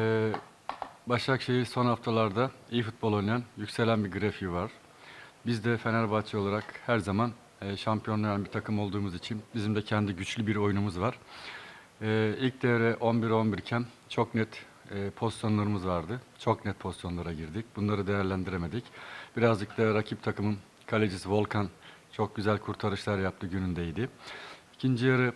Ee, Başakşehir son haftalarda iyi futbol oynayan, yükselen bir grafiği var. Biz de Fenerbahçe olarak her zaman e, şampiyonlayan bir takım olduğumuz için bizim de kendi güçlü bir oyunumuz var. Ee, ilk devre 11-11 iken çok net e, pozisyonlarımız vardı. Çok net pozisyonlara girdik. Bunları değerlendiremedik. Birazcık da rakip takımın kalecisi Volkan çok güzel kurtarışlar yaptı günündeydi. İkinci yarı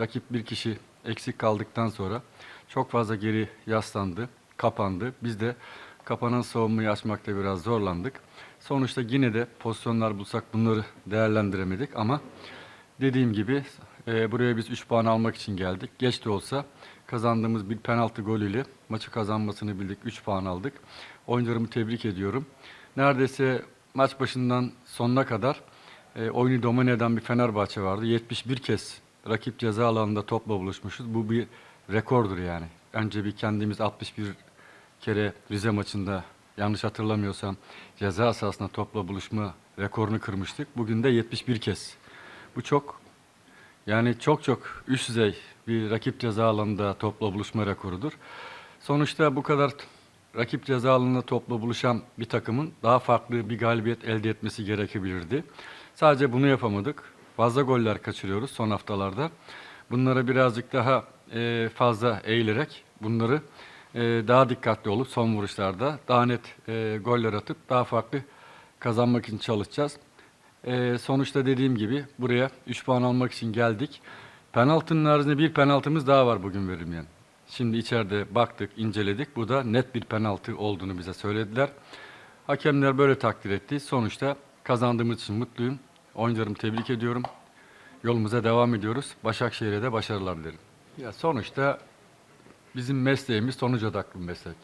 rakip bir kişi eksik kaldıktan sonra çok fazla geri yaslandı, kapandı. Biz de kapanan savunmayı açmakta biraz zorlandık. Sonuçta yine de pozisyonlar bulsak bunları değerlendiremedik ama dediğim gibi e, buraya biz 3 puan almak için geldik. Geç de olsa kazandığımız bir penaltı golüyle maçı kazanmasını bildik. 3 puan aldık. Oyuncularımı tebrik ediyorum. Neredeyse maç başından sonuna kadar e, oyunu domine eden bir Fenerbahçe vardı. 71 kez rakip ceza alanında topla buluşmuşuz. Bu bir rekordur yani. Önce bir kendimiz 61 kere Rize maçında yanlış hatırlamıyorsam ceza sahasında topla buluşma rekorunu kırmıştık. Bugün de 71 kez. Bu çok yani çok çok üst düzey bir rakip ceza alanında topla buluşma rekorudur. Sonuçta bu kadar rakip ceza alanında topla buluşan bir takımın daha farklı bir galibiyet elde etmesi gerekebilirdi. Sadece bunu yapamadık. Fazla goller kaçırıyoruz son haftalarda. Bunlara birazcık daha e, fazla eğilerek bunları e, daha dikkatli olup son vuruşlarda daha net e, goller atıp daha farklı kazanmak için çalışacağız. Sonuçta dediğim gibi buraya 3 puan almak için geldik. Penaltının haricinde bir penaltımız daha var bugün verilmeyen. Şimdi içeride baktık, inceledik. Bu da net bir penaltı olduğunu bize söylediler. Hakemler böyle takdir etti. Sonuçta kazandığımız için mutluyum. Oyuncularımı tebrik ediyorum. Yolumuza devam ediyoruz. Başakşehir'e de başarılar dilerim. Ya sonuçta bizim mesleğimiz sonuç odaklı meslek.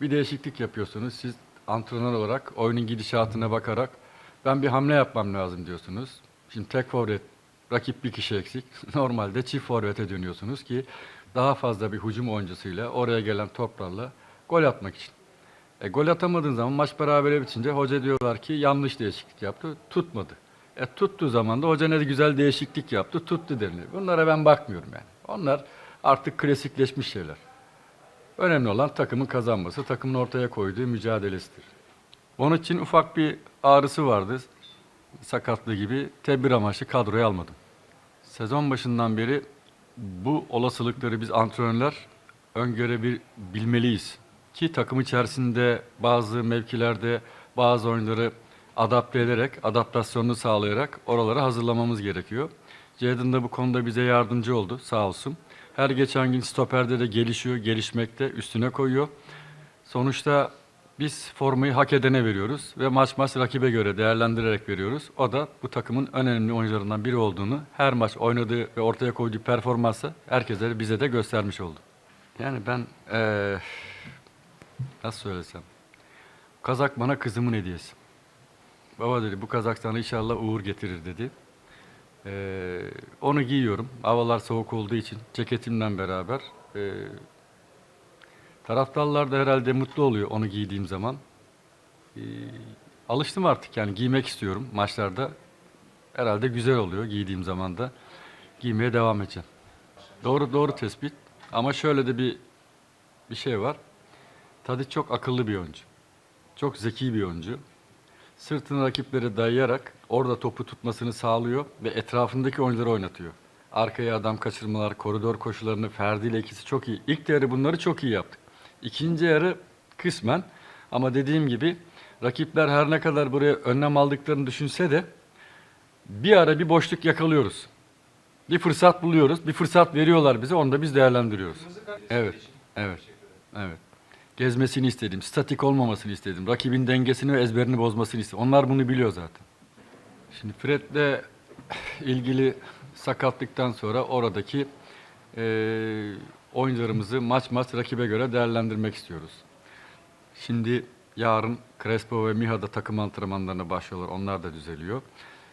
Bir değişiklik yapıyorsunuz. Siz antrenör olarak oyunun gidişatına bakarak ben bir hamle yapmam lazım diyorsunuz. Şimdi tek forvet, rakip bir kişi eksik. Normalde çift forvete dönüyorsunuz ki daha fazla bir hücum oyuncusuyla oraya gelen toplarla gol atmak için. E, gol atamadığın zaman maç berabere bitince hoca diyorlar ki yanlış değişiklik yaptı, tutmadı. E, tuttuğu zaman da hoca ne güzel değişiklik yaptı, tuttu deniliyor. Bunlara ben bakmıyorum yani. Onlar artık klasikleşmiş şeyler. Önemli olan takımın kazanması, takımın ortaya koyduğu mücadelesidir. Onun için ufak bir ağrısı vardı. Sakatlığı gibi tedbir amaçlı kadroya almadım. Sezon başından beri bu olasılıkları biz antrenörler öngörebil bilmeliyiz. Ki takım içerisinde bazı mevkilerde bazı oyunları adapte ederek, adaptasyonunu sağlayarak oralara hazırlamamız gerekiyor. Jadon da bu konuda bize yardımcı oldu sağ olsun. Her geçen gün stoperde de gelişiyor, gelişmekte, üstüne koyuyor. Sonuçta biz formayı hak edene veriyoruz ve maç maç rakibe göre değerlendirerek veriyoruz. O da bu takımın önemli oyuncularından biri olduğunu her maç oynadığı ve ortaya koyduğu performansı herkese bize de göstermiş oldu. Yani ben eee, nasıl söylesem kazak bana kızımın hediyesi. Baba dedi bu kazak sana inşallah uğur getirir dedi. Eee, onu giyiyorum. Havalar soğuk olduğu için ceketimle beraber. Eee Taraftarlar da herhalde mutlu oluyor onu giydiğim zaman. Ee, alıştım artık yani giymek istiyorum maçlarda. Herhalde güzel oluyor giydiğim zaman da. Giymeye devam edeceğim. Doğru doğru tespit. Ama şöyle de bir bir şey var. Tadiç çok akıllı bir oyuncu. Çok zeki bir oyuncu. Sırtını rakiplere dayayarak orada topu tutmasını sağlıyor ve etrafındaki oyuncuları oynatıyor. Arkaya adam kaçırmalar, koridor koşularını Ferdi ile ikisi çok iyi. İlk yarı bunları çok iyi yaptık. İkinci yarı kısmen ama dediğim gibi rakipler her ne kadar buraya önlem aldıklarını düşünse de bir ara bir boşluk yakalıyoruz. Bir fırsat buluyoruz, bir fırsat veriyorlar bize, onu da biz değerlendiriyoruz. Evet, evet, evet. Gezmesini istedim, statik olmamasını istedim, rakibin dengesini ve ezberini bozmasını istedim. Onlar bunu biliyor zaten. Şimdi Fred'le ilgili sakatlıktan sonra oradaki eee oyuncularımızı maç maç rakibe göre değerlendirmek istiyoruz. Şimdi yarın Crespo ve Miha da takım antrenmanlarına başlıyorlar. Onlar da düzeliyor.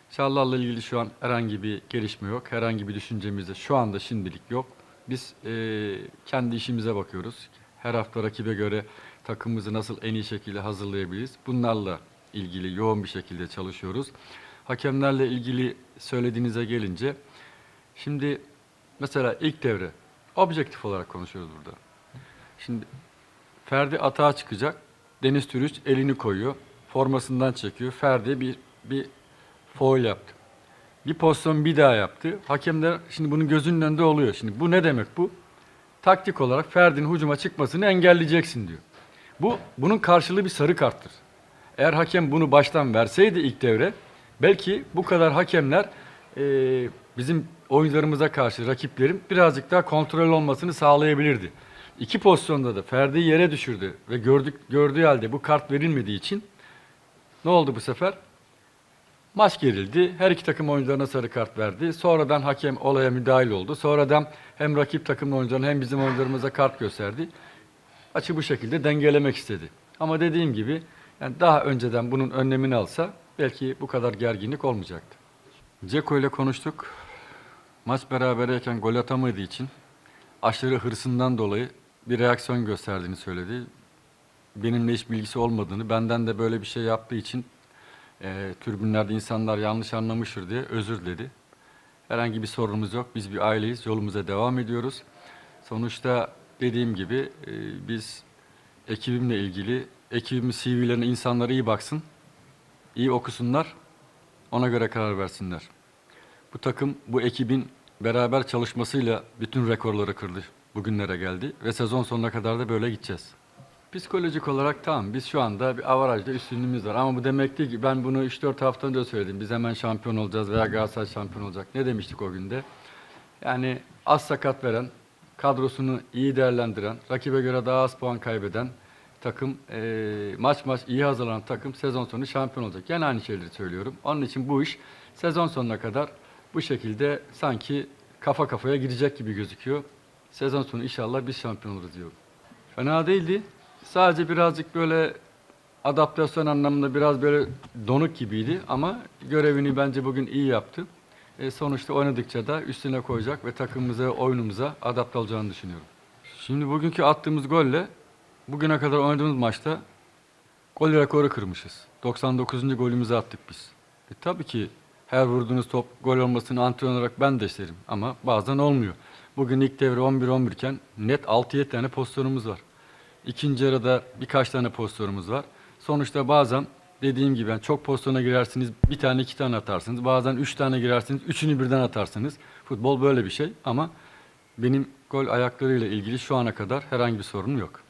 Şallar'la ilgili şu an herhangi bir gelişme yok. Herhangi bir düşüncemiz de şu anda şimdilik yok. Biz eee, kendi işimize bakıyoruz. Her hafta rakibe göre takımımızı nasıl en iyi şekilde hazırlayabiliriz? Bunlarla ilgili yoğun bir şekilde çalışıyoruz. Hakemlerle ilgili söylediğinize gelince, şimdi mesela ilk devre objektif olarak konuşuyoruz burada. Şimdi Ferdi atağa çıkacak. Deniz Türüç elini koyuyor. Formasından çekiyor. Ferdi bir bir foul yaptı. Bir pozisyon bir daha yaptı. Hakemler şimdi bunun gözünün önünde oluyor. Şimdi bu ne demek bu? Taktik olarak Ferdi'nin hücuma çıkmasını engelleyeceksin diyor. Bu bunun karşılığı bir sarı karttır. Eğer hakem bunu baştan verseydi ilk devre belki bu kadar hakemler eee, bizim oyuncularımıza karşı rakiplerin birazcık daha kontrol olmasını sağlayabilirdi. İki pozisyonda da Ferdi'yi yere düşürdü ve gördük gördüğü halde bu kart verilmediği için ne oldu bu sefer? Maç gerildi. Her iki takım oyuncularına sarı kart verdi. Sonradan hakem olaya müdahil oldu. Sonradan hem rakip takım oyuncularına hem bizim oyuncularımıza kart gösterdi. Açı bu şekilde dengelemek istedi. Ama dediğim gibi yani daha önceden bunun önlemini alsa belki bu kadar gerginlik olmayacaktı. Ceko ile konuştuk. Maç berabereyken gol atamadığı için aşırı hırsından dolayı bir reaksiyon gösterdiğini söyledi. Benimle hiç bilgisi olmadığını, benden de böyle bir şey yaptığı için e, tribünlerde insanlar yanlış anlamıştır diye özür diledi. Herhangi bir sorunumuz yok. Biz bir aileyiz. Yolumuza devam ediyoruz. Sonuçta dediğim gibi e, biz ekibimle ilgili ekibimin CV'lerine insanlar iyi baksın, iyi okusunlar, ona göre karar versinler. Bu takım, bu ekibin beraber çalışmasıyla bütün rekorları kırdı. Bugünlere geldi ve sezon sonuna kadar da böyle gideceğiz. Psikolojik olarak tamam biz şu anda bir avarajda üstünlüğümüz var ama bu demek değil ki ben bunu 3-4 hafta önce söyledim. Biz hemen şampiyon olacağız veya Galatasaray şampiyon olacak. Ne demiştik o günde? Yani az sakat veren, kadrosunu iyi değerlendiren, rakibe göre daha az puan kaybeden takım, eee, maç maç iyi hazırlanan takım sezon sonu şampiyon olacak. Gene aynı şeyleri söylüyorum. Onun için bu iş sezon sonuna kadar bu şekilde sanki kafa kafaya gidecek gibi gözüküyor. Sezon sonu inşallah biz şampiyon oluruz diyorum. Fena değildi. Sadece birazcık böyle adaptasyon anlamında biraz böyle donuk gibiydi ama görevini bence bugün iyi yaptı. E, sonuçta oynadıkça da üstüne koyacak ve takımımıza, oyunumuza adapte olacağını düşünüyorum. Şimdi bugünkü attığımız golle bugüne kadar oynadığımız maçta gol rekoru kırmışız. 99. golümüzü attık biz. E, tabii ki her vurduğunuz top gol olmasını antrenör olarak ben de isterim ama bazen olmuyor. Bugün ilk devre 11-11 iken net 6-7 tane pozisyonumuz var. İkinci yarıda birkaç tane pozisyonumuz var. Sonuçta bazen dediğim gibi yani çok pozisyona girersiniz, bir tane iki tane atarsınız. Bazen üç tane girersiniz, üçünü birden atarsınız. Futbol böyle bir şey ama benim gol ayaklarıyla ilgili şu ana kadar herhangi bir sorunum yok.